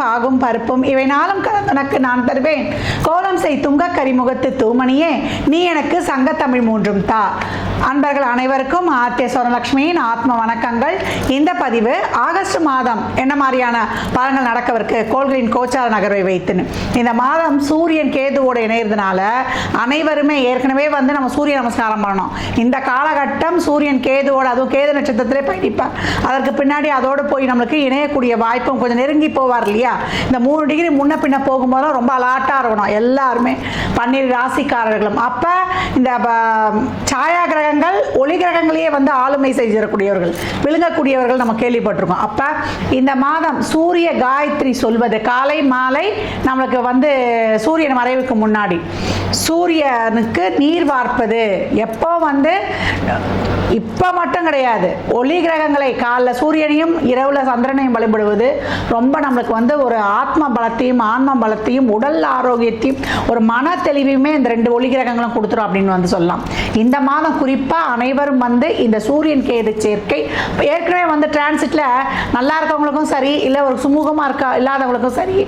பாகும் பருப்பும் இவை நாளும் கலந்துனக்கு நான் தருவேன். கோலம் செய் துங்க கரிமுகத்து தூமணியே நீ எனக்கு சங்கத்தமிழ் மூன்றும் தா. அன்பர்கள் அனைவருக்கும் ஆத்திய சுவரலட்சுமியின் ஆத்ம வணக்கங்கள். இந்த பதிவு ஆகஸ்ட் மாதம் என்ன மாதிரியான பலன்கள் நடக்கவிருக்கு? கோள்களின் கோச்சார நகர்வை வைத்துன்னு. இந்த மாதம் சூரியன் கேதுவோட இணையறதுனால அனைவருமே ஏற்கனவே வந்து நம்ம சூரிய நமஸ்காரம் பண்ணணும். இந்த காலகட்டம் சூரியன் கேதுவோட அதுவும் கேது நட்சத்திரத்திலே பயணிப்பார் அதற்கு பின்னாடி அதோடு போய் நம்மளுக்கு இணையக்கூடிய வாய்ப்பும் கொஞ்சம் நெருங்கி போவார் இல்லையா? இந்த மூணு டிகிரி முன்ன பின்ன போகும்போதெல்லாம் ரொம்ப அலாட்டாக இருக்கணும். எல்லாருமே. பன்னீர் ராசிக்காரர்களும். அப்போ இந்த சாயா கிரகங்கள் ஒளி கிரகங்களையே வந்து ஆளுமை செய்திடக்கூடியவர்கள் விழுங்கக்கூடியவர்கள் நம்ம கேள்விப்பட்டிருக்கோம். அப்போ இந்த மாதம் சூரிய காயத்ரி சொல்வது காலை மாலை நம்மளுக்கு வந்து சூரியன் மறைவுக்கு முன்னாடி. சூரியனுக்கு நீர் வார்ப்பது. எப்போ வந்து இப்போ மட்டும் கிடையாது. ஒளி கிரகங்களை காலைல சூரியனையும் இரவுல சந்திரனையும் வழிபடுவது ரொம்ப நம்மளுக்கு வந்து ஒரு ஆத்ம பலத்தையும் ஆன்ம பலத்தையும் உடல் ஆரோக்கியத்தையும் ஒரு மன தெளிவையுமே இந்த ரெண்டு ஒளி கிரகங்களும் கொடுத்துரும் அப்படின்னு வந்து சொல்லலாம். இந்த மாதம் குறிப்பாக அனைவரும் வந்து இந்த சூரியன் கேது சேர்க்கை ஏற்கனவே வந்து டிரான்சிட்ல நல்லா இருக்கவங்களுக்கும் சரி இல்லை ஒரு சுமூகமாக இருக்கா இல்லாதவங்களுக்கும் சரி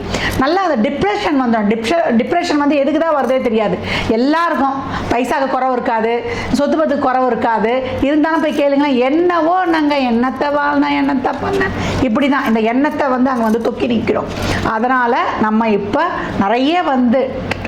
நல்லா அந்த டிப்ரெஷன் வந்துடும் டிப்ஷ டிப்ரெஷன் வந்து எதுக்கு தான் வருதே தெரியாது. எல்லாருக்கும் பைசாக்கு குறவு இருக்காது சொத்து பத்துக்கு குறவு இருக்காது. இருந்தாலும் போய் கேளுங்களேன் என்னவோ நாங்கள் எண்ணத்தை வாழ்ந்தேன் எண்ணத்தை பண்ணேன் இப்படி தான் இந்த எண்ணத்தை வந்து அங்கே வந்து தொக்கி நிற்கிறோம் அதனால் நம்ம இப்போ நிறைய வந்து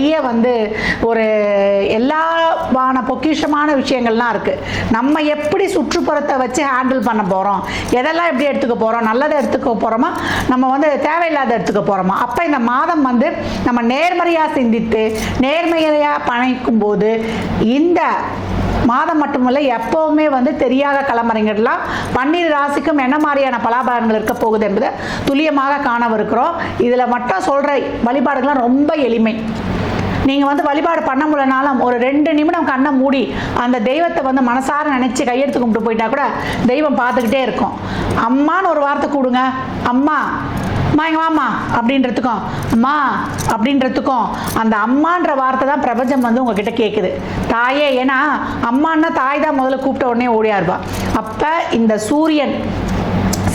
நிறைய வந்து ஒரு எல்லாவான பொக்கிஷமான விஷயங்கள்லாம் இருக்குது நம்ம எப்படி சுற்றுப்புறத்தை வச்சு ஹேண்டில் பண்ண போகிறோம் எதெல்லாம் எப்படி எடுத்துக்க போகிறோம் நல்லதை எடுத்துக்க போகிறோமா நம்ம வந்து தேவையில்லாத எடுத்துக்க போகிறோமா அப்போ இந்த மாதம் வந்து நம்ம நேர்மறையாக சிந்தித்து நேர்மையாக பணிக்கும் போது இந்த மாதம் மட்டுமல்ல எப்பவுமே வந்து தெரியாத கிளம்புறீங்கலாம் பன்னீர் ராசிக்கும் என்ன மாதிரியான பலாபலன்கள் இருக்க போகுது என்பதை துல்லியமாக காணவிருக்கிறோம். இதில் மட்டும் சொல்கிற வழிபாடுகள்லாம் ரொம்ப எளிமை. நீங்கள் வந்து வழிபாடு பண்ண முடியலனாலும் ஒரு ரெண்டு நிமிடம் கண்ணை மூடி அந்த தெய்வத்தை வந்து மனசார நினச்சி கையெடுத்து கும்பிட்டு போயிட்டா கூட தெய்வம் பார்த்துக்கிட்டே இருக்கும். அம்மான்னு ஒரு வார்த்தை கூடுங்க. அம்மா அம்மா எங்க வாம்மா அப்படின்றதுக்கும் அம்மா அப்படின்றதுக்கும் அந்த அம்மான்ற வார்த்தை தான் பிரபஞ்சம் வந்து உங்ககிட்ட கேட்குது தாயே ஏன்னா அம்மான்னா தாய் தான் முதல்ல கூப்பிட்ட உடனே ஓடியா இருப்பா அப்போ இந்த சூரியன்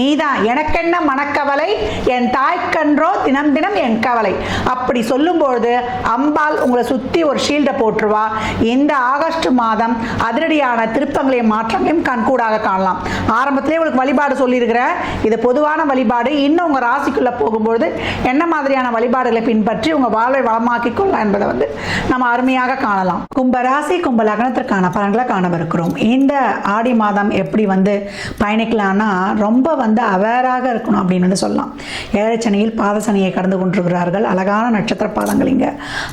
நீதான் எனக்கென்ன மனக்கவலை? என் தாய்க்கன்றோ தினம் தினம் என் கவலை. அப்படி சொல்லும்பொழுது அம்பாள் உங்களை சுற்றி ஒரு ஷீல்டை போட்டுருவா. இந்த ஆகஸ்ட் மாதம் அதிரடியான திருப்பங்களையும் மாற்றங்களையும் கண்கூடாக காணலாம். ஆரம்பத்திலே உங்களுக்கு வழிபாடு சொல்லியிருக்கிறேன் இது பொதுவான வழிபாடு. இன்னும் உங்கள் ராசிக்குள்ளே போகும்பொழுது என்ன மாதிரியான வழிபாடுகளை பின்பற்றி உங்கள் வாழ்வை வளமாக்கி கொள்ளலாம் என்பதை வந்து நம்ம அருமையாக காணலாம். கும்ப ராசி கும்ப லக்னத்திற்கான பலன்களை காணவிருக்கிறோம் இந்த ஆடி மாதம் எப்படி வந்து பயணிக்கலாம்னா ரொம்ப வந்து அவேராக இருக்கணும் அப்படின்னு சொல்லலாம். ஏழரை பாதசனையை கடந்து கொண்டிருக்கிறார்கள். அழகான நட்சத்திர பாதங்கள் இங்கே.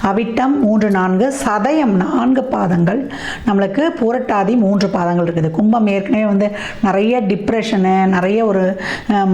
அவிட்டம் மூன்று நான்கு சதயம் நான்கு பாதங்கள். நம்மளுக்கு புரட்டாதி மூன்று பாதங்கள் இருக்குது. கும்பம் ஏற்கனவே வந்து நிறைய டிப்ரெஷனு நிறைய ஒரு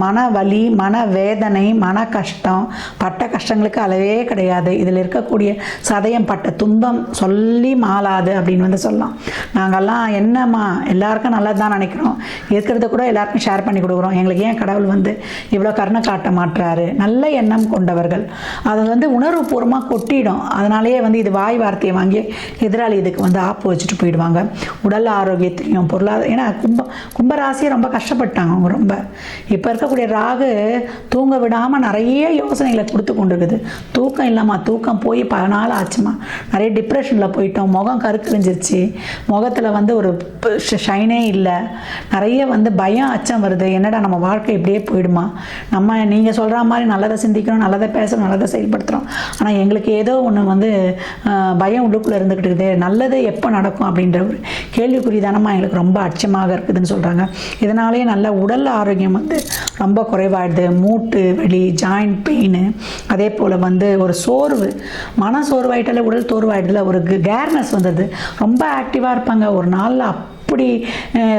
மன வலி மன வேதனை மன கஷ்டம் பட்ட கஷ்டங்களுக்கு அளவே கிடையாது. இதில் இருக்கக்கூடிய சதயம் பட்ட துன்பம் சொல்லி மாளாது அப்படின்னு வந்து சொல்லலாம். நாங்கள்லாம் என்னம்மா எல்லாருக்கும் நல்லது தான் நினைக்கிறோம். இருக்கிறத கூட எல்லாருக்கும் ஷேர் பண்ணி கொடுக்குறோம். எங்களுக்கு ஏன் கடவுள் வந்து இவ்வளோ கருணை காட்ட மாட்டுறாரு நல்ல எண்ணம் கொண்டவர்கள். அது வந்து உணர்வுபூர்வமாக கொட்டிடும். அதனாலேயே வந்து இது வாய் வார்த்தையை வாங்கி எதிராளி இதுக்கு வந்து ஆப்பு வச்சுட்டு போயிடுவாங்க. உடல் ஆரோக்கியத்தையும் பொருளாதார ஏன்னா கும்ப கும்பராசியை ரொம்ப கஷ்டப்பட்டாங்க அவங்க ரொம்ப. இப்போ இருக்கக்கூடிய ராகு தூங்க விடாமல் நிறைய யோசனைகளை கொடுத்து கொண்டு இருக்குது தூக்கம் இல்லாமல் தூக்கம் போய் பல நாள் ஆச்சுமா. நிறைய டிப்ரெஷனில் போயிட்டோம். முகம் கருக்கிழிஞ்சிருச்சு முகத்தில் வந்து ஒரு ஷைனே இல்லை. நிறைய வந்து பயம் அச்சம் வருது. என்னடா நம்ம வாழ்க்கை இப்படியே போயிடுமா? நம்ம நீங்கள் சொல்ல சொல்கிற மாதிரி நல்லதை சிந்திக்கிறோம் நல்லதை பேசுகிறோம் நல்லதை செயல்படுத்துகிறோம் ஆனால் எங்களுக்கு ஏதோ ஒன்று வந்து பயம் உள்ளுக்குள்ளே இருந்துக்கிட்டு இருக்குது. நல்லது எப்போ நடக்கும் அப்படின்ற ஒரு கேள்விக்குறி தானமாக எங்களுக்கு ரொம்ப அச்சமாக இருக்குதுன்னு சொல்கிறாங்க இதனாலேயே நல்ல உடல் ஆரோக்கியம் வந்து ரொம்ப குறைவாயிடுது. மூட்டு வலி ஜாயிண்ட் பெயின் அதே போல் வந்து ஒரு சோர்வு. மன சோர்வாயிட்டாலே உடல் சோர்வாயிடுதுல. ஒரு கேர்னஸ் வந்தது. ரொம்ப ஆக்டிவாக இருப்பாங்க. ஒரு நாளில் இப்படி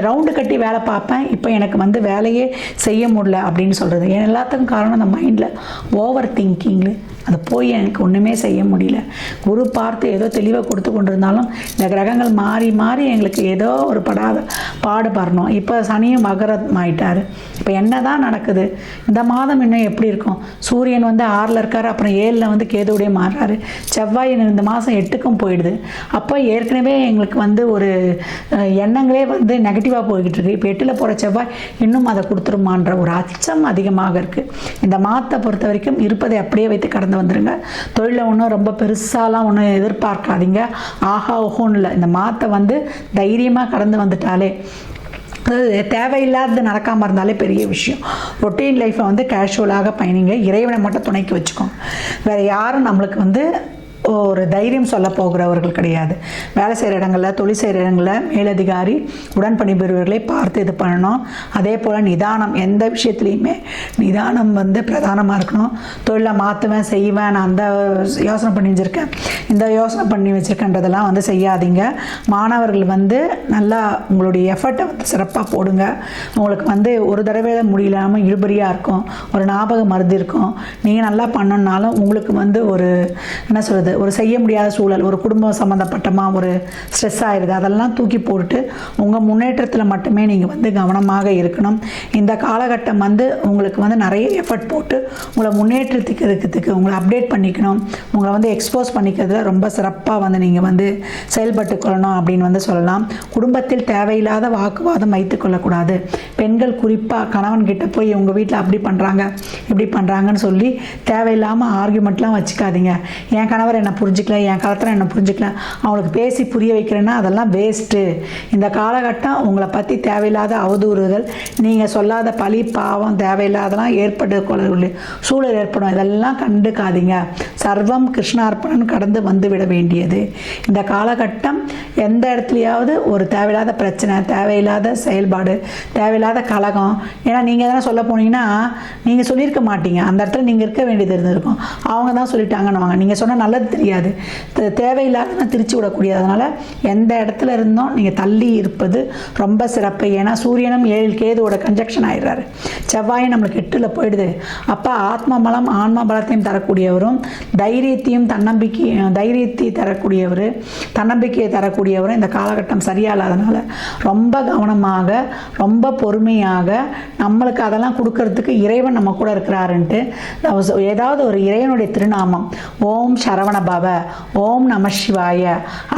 ரவுண்டு கட்டி வேலை பார்ப்பேன். இப்போ எனக்கு வந்து வேலையே செய்ய முடியல அப்படின்னு சொல்கிறது எல்லாத்துக்கும் காரணம் அந்த மைண்டில் ஓவர் திங்கிங்கு அது போய் எனக்கு ஒன்றுமே செய்ய முடியல. குரு பார்த்து ஏதோ தெளிவாக கொடுத்து கொண்டிருந்தாலும் இந்த கிரகங்கள் மாறி மாறி எங்களுக்கு ஏதோ ஒரு படாத பாடுபடணும் இப்போ சனியும் மகரம் ஆயிட்டாரு. இப்போ என்ன தான் நடக்குது? இந்த மாதம் இன்னும் எப்படி இருக்கும்? சூரியன் வந்து ஆறில் இருக்காரு அப்புறம் ஏழில் வந்து கேதுவுடைய மாறுறாரு. செவ்வாய் இந்த மாதம் எட்டுக்கும் போயிடுது. அப்போ ஏற்கனவே எங்களுக்கு வந்து ஒரு எண்ணெய் எண்ணங்களே வந்து நெகட்டிவாக போய்கிட்டு இருக்கு இப்போ எட்டில் போகிற செவ்வாய் இன்னும் அதை கொடுத்துருமான்ற ஒரு அச்சம் அதிகமாக இருக்குது இந்த மாதத்தை பொறுத்த வரைக்கும் இருப்பதை அப்படியே வைத்து கடந்து வந்துடுங்க தொழிலில் ஒன்றும் ரொம்ப பெருசாலாம் ஒன்றும் எதிர்பார்க்காதீங்க. ஆஹா ஓஹோன்னு இல்லை. இந்த மாதத்தை வந்து தைரியமாக கடந்து வந்துட்டாலே அதாவது தேவையில்லாதது நடக்காமல் இருந்தாலே பெரிய விஷயம். ரொட்டீன் லைஃப்பை வந்து கேஷுவலாக பயணிங்க. இறைவனை மட்டும் துணைக்கு வச்சுக்கோங்க. வேறு யாரும் நம்மளுக்கு வந்து ஒரு தைரியம் சொல்ல போகிறவர்கள் கிடையாது. வேலை செய்கிற இடங்களில் தொழில் செய்கிற இடங்களில் மேலதிகாரி உடன் பணிபுரிவர்களை பார்த்து இது பண்ணணும். அதே போல் நிதானம் எந்த விஷயத்துலையுமே நிதானம் வந்து பிரதானமாக இருக்கணும். தொழிலை மாற்றுவேன் செய்வேன் நான் அந்த யோசனை பண்ணி வச்சுருக்கேன் இந்த யோசனை பண்ணி வச்சுருக்கேன்றதெல்லாம் வந்து செய்யாதீங்க. மாணவர்கள் வந்து நல்லா உங்களுடைய எஃபர்ட்டை வந்து சிறப்பாக போடுங்க. உங்களுக்கு வந்து ஒரு தடவை முடியலாமல் இழுபறியாக இருக்கும். ஒரு ஞாபக மருந்து இருக்கும். நீங்கள் நல்லா பண்ணணுன்னாலும் உங்களுக்கு வந்து ஒரு என்ன சொல்கிறது ஒரு செய்ய முடியாத சூழல் ஒரு குடும்பம் சம்மந்தப்பட்டமாக ஒரு ஸ்ட்ரெஸ் ஆயிடுது அதெல்லாம் தூக்கி போட்டுட்டு உங்கள் முன்னேற்றத்தில் மட்டுமே நீங்கள் வந்து கவனமாக இருக்கணும். இந்த காலகட்டம் வந்து உங்களுக்கு வந்து நிறைய எஃபர்ட் போட்டு உங்களை முன்னேற்றத்துக்கு இருக்கிறதுக்கு உங்களை அப்டேட் பண்ணிக்கணும். உங்களை வந்து எக்ஸ்போஸ் பண்ணிக்கிறதுல ரொம்ப சிறப்பாக வந்து நீங்கள் வந்து செயல்பட்டு கொள்ளணும் அப்படின்னு வந்து சொல்லலாம். குடும்பத்தில் தேவையில்லாத வாக்குவாதம் வைத்துக்கொள்ளக்கூடாது பெண்கள் குறிப்பாக கணவன் கிட்ட போய் உங்கள் வீட்டில் அப்படி பண்ணுறாங்க இப்படி பண்ணுறாங்கன்னு சொல்லி தேவையில்லாமல் ஆர்குமெண்ட்லாம் வச்சுக்காதீங்க. என் கணவர் என்ன புரிஞ்சுக்கல என் காலத்தில் என்னை புரிஞ்சுக்கல. அவங்களுக்கு பேசி புரிய வைக்கிறேன்னா அதெல்லாம் வேஸ்ட்டு இந்த காலகட்டம் உங்களை பற்றி தேவையில்லாத அவதூறுகள் நீங்கள் சொல்லாத பழி பாவம் தேவையில்லாதெல்லாம் ஏற்பட்டு சூழல் ஏற்படும். இதெல்லாம் கண்டுக்காதீங்க. சர்வம் கிருஷ்ணார்ப்பணன் கடந்து வந்து விட வேண்டியது. இந்த காலகட்டம் எந்த இடத்துலையாவது ஒரு தேவையில்லாத பிரச்சனை தேவையில்லாத செயல்பாடு தேவையில்லாத கலகம். ஏன்னா நீங்கள் எதனா சொல்ல போனீங்கன்னா நீங்கள் சொல்லியிருக்க மாட்டீங்க. அந்த இடத்துல நீங்கள் இருக்க வேண்டியது இருந்திருக்கும். அவங்க தான் சொல்லிட்டாங்கன்னு வாங்க நீங்கள் சொன்னால் நல்லது தெரியாது. தேவையில்லாத தேவையில்லாத திருச்சி விடக்கூடியது. அதனால் எந்த இடத்துல இருந்தோம் நீங்கள் தள்ளி இருப்பது ரொம்ப சிறப்பு. ஏன்னா சூரியனும் ஏழில் கேதுவோட கன்ஜெக்ஷன் ஆயிடுறாரு. செவ்வாயும் நம்மளுக்கு எட்டில் போயிடுது. அப்போ ஆத்ம பலம் ஆன்ம பலத்தையும் தரக்கூடியவரும் தைரியத்தையும் தன்னம்பிக்கையும் தைரியத்தை தரக்கூடியவர் தன்னம்பிக்கையை தரக்கூடியவரும் இந்த காலகட்டம் சரியாக இல்லாதனால ரொம்ப கவனமாக ரொம்ப பொறுமையாக நம்மளுக்கு அதெல்லாம் கொடுக்கறதுக்கு இறைவன் நம்ம கூட இருக்கிறாருன்ட்டு ஏதாவது ஒரு இறைவனுடைய திருநாமம் ஓம் சரவண பவ ஓம் நம சிவாய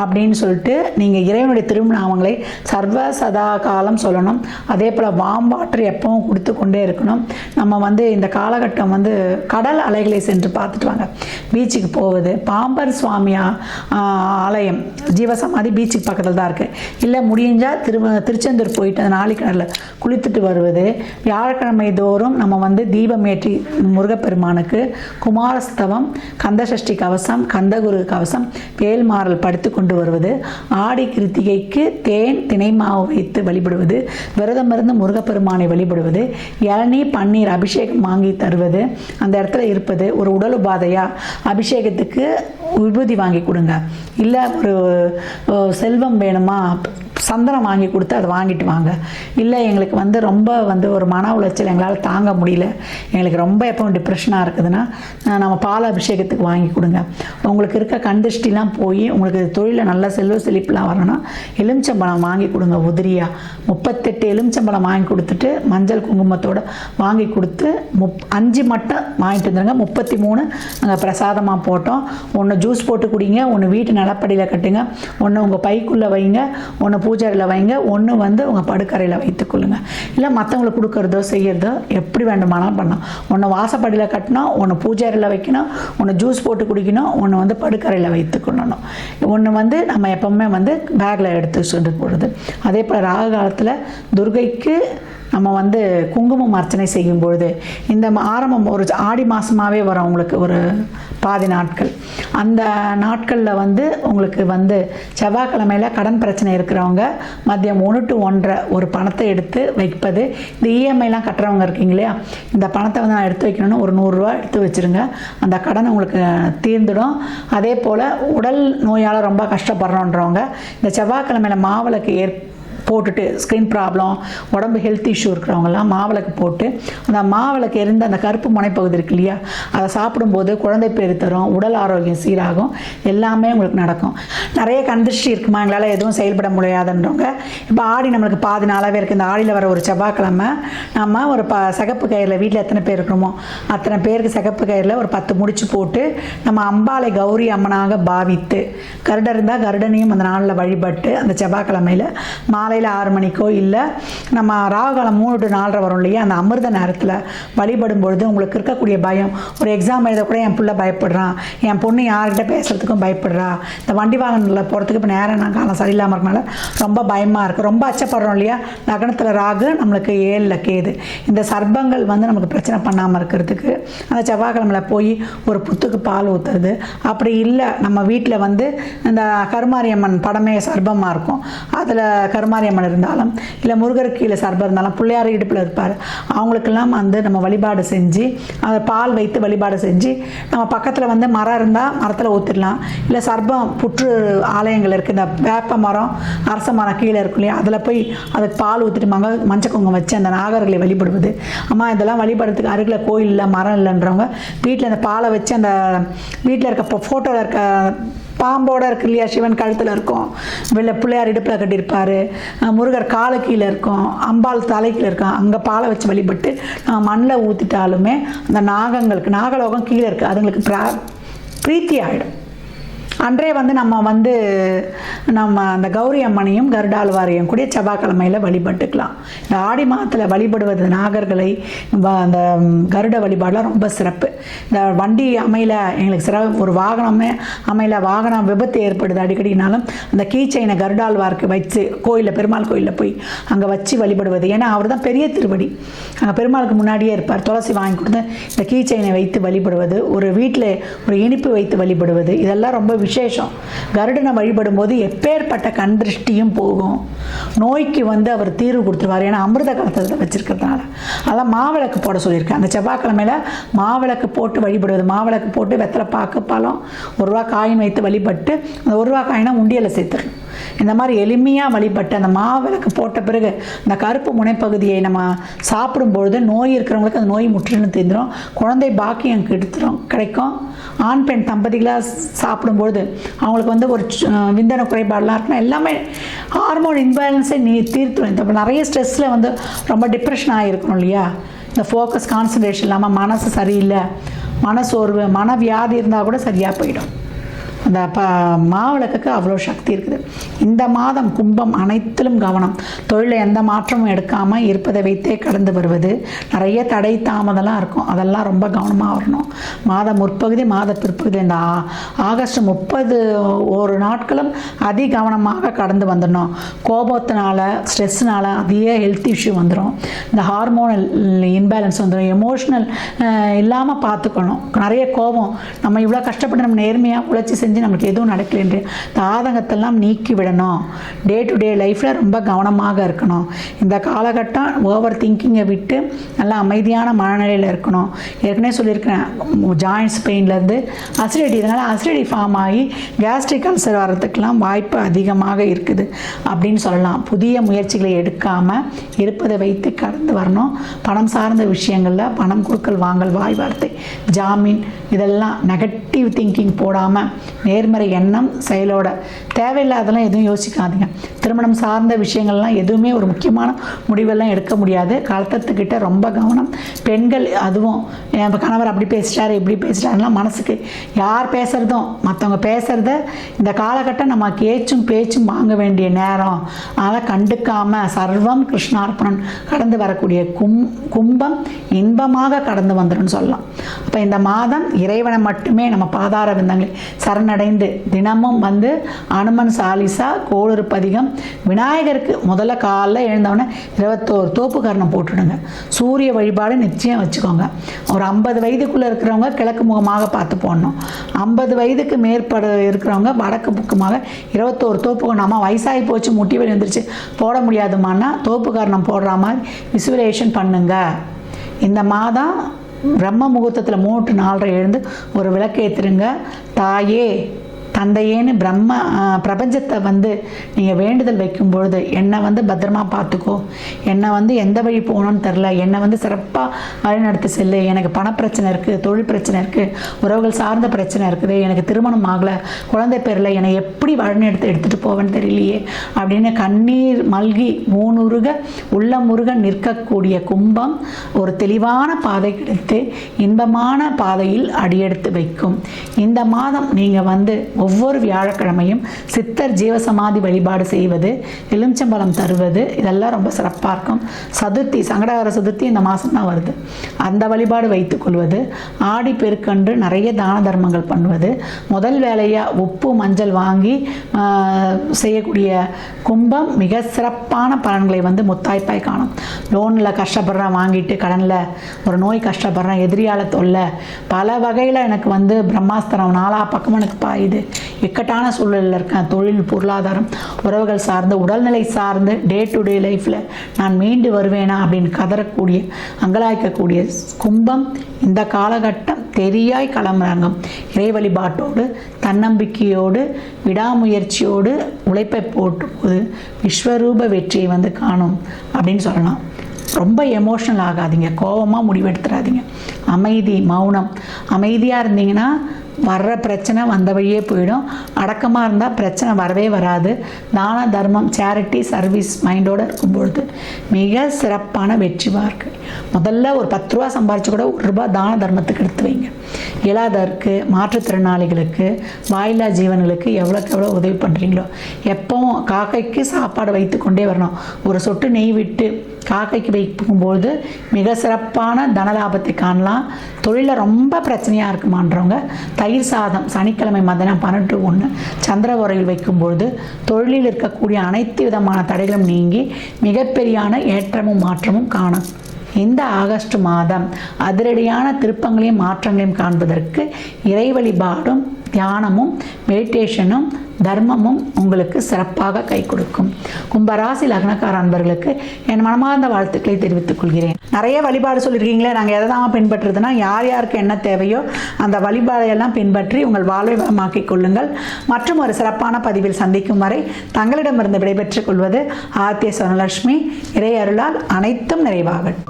அப்படின்னு சொல்லிட்டு நீங்கள் இறைவனுடைய திருநாமங்களை சர்வ சதா காலம் சொல்லணும். அதே போல் வாம்பாற்று எப்பவும் கொடுத்து கொண்டே இருக்கணும். நம்ம வந்து இந்த காலகட்டம் வந்து கடல் அலைகளை சென்று பார்த்துட்டு வாங்க. பீச்சுக்கு போவது பாம்பர் சுவாமியா ஆலயம் ஜீவசமாதி பீச்சுக்கு பக்கத்தில் தான் இருக்குது இல்லை முடிஞ்சால் திரு திருச்செந்தூர் போயிட்டு அந்த நாளிக்கிணறுல குளித்துட்டு வருவது. வியாழக்கிழமை தோறும் நம்ம வந்து தீபமேற்றி முருகப்பெருமானுக்கு குமாரஸ்தவம் கந்தசஷ்டி கவசம் கந்தகுரு கவசம் வேல்மாறல் படுத்து கொண்டு வருவது. ஆடி கிருத்திகைக்கு தேன் தினைமாவு வைத்து வழிபடுவது. விரதம் இருந்து முருகப்பெருமானை வழிபடுவது. இளநீ பன்னீர் அபிஷேகம் வாங்கி தருவது. அந்த இடத்துல இருப்பது ஒரு உடல் உபாதையா? அபிஷேகத்துக்கு விபூதி வாங்கி கொடுங்க. இல்லை ஒரு செல்வம் வேணுமா? சந்தனம் வாங்கி கொடுத்து அதை வாங்கிட்டு வாங்க. இல்லை எங்களுக்கு வந்து ரொம்ப வந்து ஒரு மன உளைச்சல் எங்களால் தாங்க முடியல. எங்களுக்கு ரொம்ப எப்பவும் டிப்ரெஷனாக இருக்குதுன்னா நம்ம பால் அபிஷேகத்துக்கு வாங்கி கொடுங்க. உங்களுக்கு இருக்க கண்திஷ்டிலாம் போய் உங்களுக்கு தொழிலில் நல்ல செல்வ செழிப்புலாம் வரணும்னா எலுமிச்சம்பழம் வாங்கி கொடுங்க உதிரியாக முப்பத்தெட்டு எலுமிச்சம்பழம் வாங்கி கொடுத்துட்டு மஞ்சள் குங்குமத்தோடு வாங்கி கொடுத்து முப் அஞ்சு மட்டும் வாங்கிட்டு வந்துருங்க. முப்பத்தி மூணு நாங்கள் பிரசாதமாக போட்டோம். ஒன்று ஜூஸ் போட்டு குடிங்க ஒன்று வீட்டு நிலப்படியில் கட்டுங்க. ஒன்று உங்கள் பைக்குள்ளே வைங்க. ஒன்று பூஜையில் வைங்க. ஒன்று வந்து உங்கள் படுக்கறையில் வைத்துக்கொள்ளுங்க இல்லை மற்றவங்களுக்கு கொடுக்கறதோ செய்யறதோ எப்படி வேண்டுமானாலும் பண்ணலாம். ஒன்று வாசப்படியில் கட்டணும் ஒன்று பூஜாரியில் வைக்கணும். ஒன்று ஜூஸ் போட்டு குடிக்கணும். ஒன்று வந்து படுக்கறையில் வைத்துக்கொள்ளணும் ஒன்று வந்து நம்ம எப்பவுமே வந்து பேக்கில் எடுத்து சென்று போடுறது. அதே போல் ராகு காலத்தில் துர்கைக்கு நம்ம வந்து குங்குமம் அர்ச்சனை செய்யும் பொழுது இந்த ஆரம்பம் ஒரு ஆடி மாதமாகவே வரும் உங்களுக்கு ஒரு பாதி நாட்கள். அந்த நாட்களில் வந்து உங்களுக்கு வந்து செவ்வாய்க்கிழமையில் கடன் பிரச்சனை இருக்கிறவங்க மதியம் ஒன்று டு ஒன்றரை ஒரு பணத்தை எடுத்து வைப்பது இந்த இஎம்ஐலாம் கட்டுறவங்க இருக்கீங்க இல்லையா? இந்த பணத்தை வந்து நான் எடுத்து வைக்கணும்னு ஒரு நூறுரூவா எடுத்து வச்சுருங்க. அந்த கடன் உங்களுக்கு தீர்ந்துடும். அதே போல் உடல் நோயால் ரொம்ப கஷ்டப்படுறோன்றவங்க இந்த செவ்வாய்க்கிழமையில் மாவிளக்கு ஏற் போட்டுட்டு ஸ்கின் ப்ராப்ளம் உடம்பு ஹெல்த் இஷ்யூ இருக்கிறவங்கலாம் மாவிளக்கு போட்டு அந்த மாவிளக்கு எரிந்த அந்த கருப்பு முனைப்பகுதி இருக்கு இல்லையா அதை சாப்பிடும்போது குழந்தை பேர் தரும் உடல் ஆரோக்கியம் சீராகும் எல்லாமே உங்களுக்கு நடக்கும். நிறைய கந்திருஷ்டி இருக்குமா? எங்களால் எதுவும் செயல்பட முடியாதுன்றவங்க. இப்போ ஆடி நம்மளுக்கு பாதி நாளாகவே இருக்குது இந்த ஆடியில் வர ஒரு செவ்வாய்க்கிழமை நம்ம ஒரு ப சிகப்பு கயிறில் வீட்டில் எத்தனை பேர் இருக்கிறோமோ அத்தனை பேருக்கு சிகப்பு கயிறில் ஒரு பத்து முடிச்சு போட்டு நம்ம அம்பாளை கௌரி அம்மனாக பாவித்து கருடன் இருந்தால் கருடனையும் அந்த நாளில் வழிபட்டு அந்த செவ்வாய்க்கிழமையில் காலையில் ஆறு மணிக்கோ இல்லை நம்ம ராகுகாலம் மூணு டு நாலரை வரும் இல்லையா? அந்த அமிர்த நேரத்தில் வழிபடும் பொழுது உங்களுக்கு இருக்கக்கூடிய பயம். ஒரு எக்ஸாம் எழுத கூட என் பிள்ளை பயப்படுறான் என் பொண்ணு யார்கிட்ட பேசுறதுக்கும் பயப்படுறா. இந்த வண்டி வாகனத்தில் போகிறதுக்கு இப்போ நேரம் நான் காலம் சரியில்லாமல் இருக்கனால ரொம்ப பயமாக இருக்குது ரொம்ப அச்சப்படுறோம் இல்லையா? லக்னத்தில் ராகு நம்மளுக்கு ஏழில் கேது. இந்த சர்ப்பங்கள் வந்து நமக்கு பிரச்சனை பண்ணாமல் இருக்கிறதுக்கு அந்த செவ்வாய்க்கிழமையில் போய் ஒரு புத்துக்கு பால் ஊற்றுறது அப்படி இல்லை நம்ம வீட்டில் வந்து இந்த கருமாரியம்மன் படமே சர்ப்பமாக இருக்கும். அதில் மாரியம்மன் இருந்தாலும் இல்லை முருகருக்கு கீழே சர்பம் இருந்தாலும் பிள்ளையார் இடுப்பில் இருப்பார். அவங்களுக்கெல்லாம் வந்து நம்ம வழிபாடு செஞ்சு அதை பால் வைத்து வழிபாடு செஞ்சு நம்ம பக்கத்தில் வந்து மரம் இருந்தால் மரத்தில் ஊற்றிடலாம் இல்லை சர்பம் புற்று ஆலயங்கள் இருக்குது இந்த வேப்ப மரம் அரச மரம் கீழே இருக்கும் இல்லையா? அதில் போய் அதுக்கு பால் ஊற்றிட்டு மங்க மஞ்சள் குங்குமம் வச்சு அந்த நாகர்களை வழிபடுவது. அம்மா இதெல்லாம் வழிபடுறதுக்கு அருகில் கோயில் இல்லை மரம் இல்லைன்றவங்க வீட்டில் அந்த பாலை வச்சு அந்த வீட்டில் இருக்க ஃபோட்டோவில் இருக்க பாம்போட இருக்கு இல்லையா சிவன் கழுத்தில் இருக்கும். வெள்ளை பிள்ளையார் இடுப்பில் கட்டியிருப்பார். முருகர் காலை கீழே இருக்கும். அம்பாள் தலை கீழே இருக்கும். அங்கே பாலை வச்சு வழிபட்டு நம்ம மண்ணில் ஊற்றிட்டாலுமே அந்த நாகங்களுக்கு நாகலோகம் கீழே இருக்குது அதுங்களுக்கு பிரா பிரீத்தி ஆகிடும் அன்றே வந்து நம்ம வந்து நம்ம அந்த கௌரி அம்மனையும் கருடாழ்வாரையும் கூடிய செவ்வாய்க்கிழமையில் வழிபட்டுக்கலாம். இந்த ஆடி மாதத்தில் வழிபடுவது நாகர்களை வ- அந்த கருட வழிபாடெலாம் ரொம்ப சிறப்பு. இந்த வண்டி அமையல எங்களுக்கு சிறப்பு ஒரு வாகனமே அமையல வாகனம் விபத்து ஏற்படுது அடிக்கடினாலும் அந்த கீச்சைனை கருடாழ்வார்க்கு வச்சு கோயிலில் பெருமாள் கோயிலில் போய் அங்கே வச்சு வழிபடுவது. ஏன்னா அவர் தான் பெரிய திருவடி. அங்கே பெருமாளுக்கு முன்னாடியே இருப்பார் துளசி வாங்கி கொடுத்து இந்த கீச்சைனை வைத்து வழிபடுவது ஒரு வீட்டில் ஒரு இனிப்பு வைத்து வழிபடுவது இதெல்லாம் ரொம்ப விஷயம் விசேஷம். கருடனை வழிபடும் போது எப்பேற்பட்ட கண் திருஷ்டியும் போகும். நோய்க்கு வந்து அவர் தீர்வு கொடுத்துருவார். ஏன்னா அமிர்த கலத்தில் வச்சுருக்கிறதுனால. அதெல்லாம் மாவிளக்கு போட சொல்லியிருக்கேன் அந்த செவ்வாய்க்கிழமையில மாவிளக்கு போட்டு வழிபடுவது. மாவிளக்கு போட்டு வெத்தலை பாக்கு பழம் ஒரு ரூபா காயின் வைத்து வழிபட்டு அந்த ஒரு ரூபா காயினை உண்டியலை சேர்த்துடணும். இந்த மாதிரி எளிமையாக வழிபட்டு அந்த மாவிளக்கு போட்ட பிறகு இந்த கருப்பு முனைப்பகுதியை நம்ம சாப்பிடும்பொழுது நோய் இருக்கிறவங்களுக்கு அந்த நோய் முற்றிலும் தெரிஞ்சிடும் குழந்தை பாக்கியம் கெடுத்துரும் கிடைக்கும். ஆண் பெண் தம்பதிகளாக சாப்பிடும்பொழுது அவங்களுக்கு வந்து ஒரு விந்தன அஹ் குறைபாடெலாம் இருக்கணும் எல்லாமே ஹார்மோன் இன்பேலன்ஸை நீ தீர்த்துடும் இந்த நிறைய ஸ்ட்ரெஸ்ஸில் வந்து ரொம்ப டிப்ரெஷன் ஆகிருக்கணும் இல்லையா? இந்த ஃபோக்கஸ் கான்சன்ட்ரேஷன் இல்லாமல் மனசு சரியில்லை மனசோர்வு மனவியாதி இருந்தால் கூட சரியாக போயிடும். அந்த ப மாவிளக்குக்கு அவ்வளோ சக்தி இருக்குது. இந்த மாதம் கும்பம் அனைத்திலும் கவனம். தொழிலில் எந்த மாற்றமும் எடுக்காமல் இருப்பதை வைத்தே கடந்து வருவது. நிறைய தடை தாமதம்லாம் இருக்கும். அதெல்லாம் ரொம்ப கவனமாக வரணும். மாத முற்பகுதி மாத பிற்பகுதி. இந்த ஆகஸ்ட் முப்பது ஒரு நாட்களும் அதி கவனமாக கடந்து வந்துடணும். கோபத்தினால ஸ்ட்ரெஸ்னால அதிக ஹெல்த் இஷ்யூ வந்துடும் இந்த ஹார்மோனல் இன்பேலன்ஸ் வந்துடும் எமோஷ்னல் இல்லாமல் பார்த்துக்கணும். நிறைய கோபம். நம்ம இவ்வளோ கஷ்டப்பட்டு நம்ம நேர்மையாக உழைச்சி செஞ்சு நமக்கு எதுவும் நடக்கலைன்ற இந்த ஆதங்கத்தெல்லாம் நீக்கி விடணும். டே டு டே லைஃப்பில் ரொம்ப கவனமாக இருக்கணும். இந்த காலகட்டம் ஓவர் திங்கிங்கை விட்டு நல்லா அமைதியான மனநிலையில் இருக்கணும். ஏற்கனவே சொல்லியிருக்கிறேன் ஜாயின்ஸ் பெயின்லேருந்து அசிடிட்டி இதனால் அசிடிட்டி ஃபார்ம் ஆகி கேஸ்ட்ரிக் அல்சர் வர்றதுக்கெல்லாம் வாய்ப்பு அதிகமாக இருக்குது அப்படின்னு சொல்லலாம். புதிய முயற்சிகளை எடுக்காமல் இருப்பதை வைத்து கடந்து வரணும். பணம் சார்ந்த விஷயங்களில் பணம் கொடுக்கல் வாங்கல் வாய் வார்த்தை ஜாமீன் இதெல்லாம் நெகட்டிவ் திங்கிங் போடாமல் நேர்மறை எண்ணம் செயலோட. தேவையில்லாதெல்லாம் எதுவும் யோசிக்காதீங்க. திருமணம் சார்ந்த விஷயங்கள்லாம் எதுவுமே ஒரு முக்கியமான முடிவெல்லாம் எடுக்க முடியாது. கலத்தத்துக்கிட்ட ரொம்ப கவனம். பெண்கள் அதுவும் என் கணவர் அப்படி பேசிட்டாரு இப்படி பேசிட்டாருலாம் மனசுக்கு யார் பேசுகிறதும் மற்றவங்க பேசுகிறத இந்த காலகட்டம் நம்ம கேச்சும் பேச்சும் வாங்க வேண்டிய நேரம். அதனால் கண்டுக்காமல் சர்வம் கிருஷ்ணார்ப்பணன் கடந்து வரக்கூடிய கும் கும்பம் இன்பமாக கடந்து வந்துடும் சொல்லலாம். அப்போ இந்த மாதம் இறைவனை மட்டுமே நம்ம பாதார விந்தங்களை சரண அடைந்து தினமும் வந்து அனுமன் சாலிசா கோளறு பதிகம் விநாயகருக்கு முதல்ல காலைல எழுந்தவொடனே இருபத்தோரு தோப்பு கரணம் போட்டுடுங்க. சூரிய வழிபாடு நிச்சயம் வச்சுக்கோங்க. ஒரு ஐம்பது வயதுக்குள்ளே இருக்கிறவங்க கிழக்கு முகமாக பார்த்து போடணும். ஐம்பது வயதுக்கு மேற்பட இருக்கிறவங்க வடக்கு பக்கமாக இருபத்தோரு தோப்பு நம்ம வயசாகி போச்சு முட்டி வழி வந்துருச்சு போட முடியாதுமான்னா தோப்பு கரணம் போடுற மாதிரி விசுவலேஷன் பண்ணுங்க. இந்த மாதம் பிரம்ம முகூர்த்தத்தில் மூன்று நாலரை எழுந்து ஒரு விளக்கு ஏற்றுருங்க தாயே. தந்தையேன்னு பிரம்ம பிரபஞ்சத்தை வந்து நீங்கள் வேண்டுதல் வைக்கும் பொழுது என்னை வந்து பத்திரமா பார்த்துக்கோ. என்னை வந்து எந்த வழி போகணும்னு தெரில. என்னை வந்து சிறப்பாக வழிநடத்தி செல்லு. எனக்கு பணப்பிரச்சனை இருக்குது தொழில் பிரச்சனை இருக்குது உறவுகள் சார்ந்த பிரச்சனை இருக்குது. எனக்கு திருமணம் ஆகலை குழந்தை பேரில் என்னை எப்படி வழிநடத்து எடுத்துகிட்டு போவேன்னு தெரியலையே அப்படின்னு கண்ணீர் மல்கி மூணுருக உள்ளமுருக நிற்கக்கூடிய கும்பம் ஒரு தெளிவான பாதை கிடைத்து இன்பமான பாதையில் அடியெடுத்து வைக்கும். இந்த மாதம் நீங்கள் வந்து ஒவ்வொரு ஒவ்வொரு வியாழக்கிழமையும் சித்தர் ஜீவசமாதி வழிபாடு செய்வது எலுமிச்சம்பழம் தருவது இதெல்லாம் ரொம்ப சிறப்பாக இருக்கும். சதுர்த்தி சங்கடகர சதுர்த்தி இந்த மாதம் தான் வருது. அந்த வழிபாடு வைத்துக் கொள்வது ஆடி பெருக்கன்று நிறைய தான தர்மங்கள் பண்ணுவது முதல் வேலையாக உப்பு மஞ்சள் வாங்கி செய்யக்கூடிய கும்பம் மிக சிறப்பான பலன்களை வந்து முத்தாய்ப்பாய் காணும். லோனில் கஷ்டப்படுறேன் வாங்கிட்டு கடனில் ஒரு நோய் கஷ்டப்படுறேன் எதிரியால தொல்லை பல வகையில் எனக்கு வந்து பிரம்மாஸ்திரம் நாலா பக்கம் எனக்கு பாயுது. இக்கட்டான சூழலில் இருக்கேன். தொழில் பொருளாதாரம் உறவுகள் சார்ந்து உடல்நிலை சார்ந்து டே டு டே லைஃப்பில் நான் மீண்டு வருவேனா அப்படின்னு கதறக்கூடிய அங்கலாய்க்கக்கூடிய கும்பம் இந்த காலகட்டம் தெரியாய் கிளம்புறாங்க இறை வழிபாட்டோடு தன்னம்பிக்கையோடு விடாமுயற்சியோடு உழைப்பை போட்டும்போது விஸ்வரூப வெற்றியை வந்து காணும் அப்படின்னு சொல்லலாம். ரொம்ப எமோஷனல் ஆகாதீங்க. கோபமாக முடிவெடுத்துறாதீங்க. அமைதி மௌனம். அமைதியாக இருந்தீங்கன்னா வர்ற பிரச்சனை வந்த வழியே போயிடும். அடக்கமாக இருந்தால் பிரச்சனை வரவே வராது. தான தர்மம் சேரிட்டி சர்வீஸ் மைண்டோடு இருக்கும்பொழுது மிக சிறப்பான வெற்றி வாழ்க்கை முதல்ல ஒரு பத்து ரூபா சம்பாரிச்சு கூட ஒரு ரூபாய் தான தர்மத்துக்கு எடுத்து வைங்க. இயலாதவருக்கு மாற்றுத்திறனாளிகளுக்கு வாயிலா ஜீவன்களுக்கு எவ்வளோக்கு எவ்வளோ உதவி பண்ணுறீங்களோ எப்பவும் காக்கைக்கு சாப்பாடு வைத்து கொண்டே வரணும். ஒரு சொட்டு நெய் விட்டு காக்கைக்கு வைக்கும்போது மிக சிறப்பான தனலாபத்தை காணலாம். தொழிலில் ரொம்ப பிரச்சனையாக இருக்குமான்றவங்க தயிர் சாதம் சனிக்கிழமை மதியம் பன்னெண்டு ஒன்று சந்திர உரையில் வைக்கும்பொழுது தொழிலில் இருக்கக்கூடிய அனைத்து விதமான தடைகளும் நீங்கி மிகப்பெரியான ஏற்றமும் மாற்றமும் காணும். இந்த ஆகஸ்ட் மாதம் அதிரடியான திருப்பங்களையும் மாற்றங்களையும் காண்பதற்கு இறை வழிபாடும் தியானமும் மெடிடேஷனும் தர்மமும் உங்களுக்கு சிறப்பாக கை கொடுக்கும். கும்பராசி லக்னக்கார அன்பர்களுக்கு என் மனமார்ந்த வாழ்த்துக்களை தெரிவித்துக் கொள்கிறேன். நிறைய வழிபாடு சொல்லியிருக்கீங்களே நாங்கள் எதை தான் பின்பற்றுறதுன்னா யார் யாருக்கு என்ன தேவையோ அந்த வழிபாடையெல்லாம் பின்பற்றி உங்கள் வாழ்வை வளமாக்கிக் கொள்ளுங்கள். மற்றும் ஒரு சிறப்பான பதிவில் சந்திக்கும் வரை தங்களிடமிருந்து விடைபெற்றுக் கொள்வது ஆர்த்திய சுவனலட்சுமி இறை அருளால் அனைத்தும் நிறைவாகும்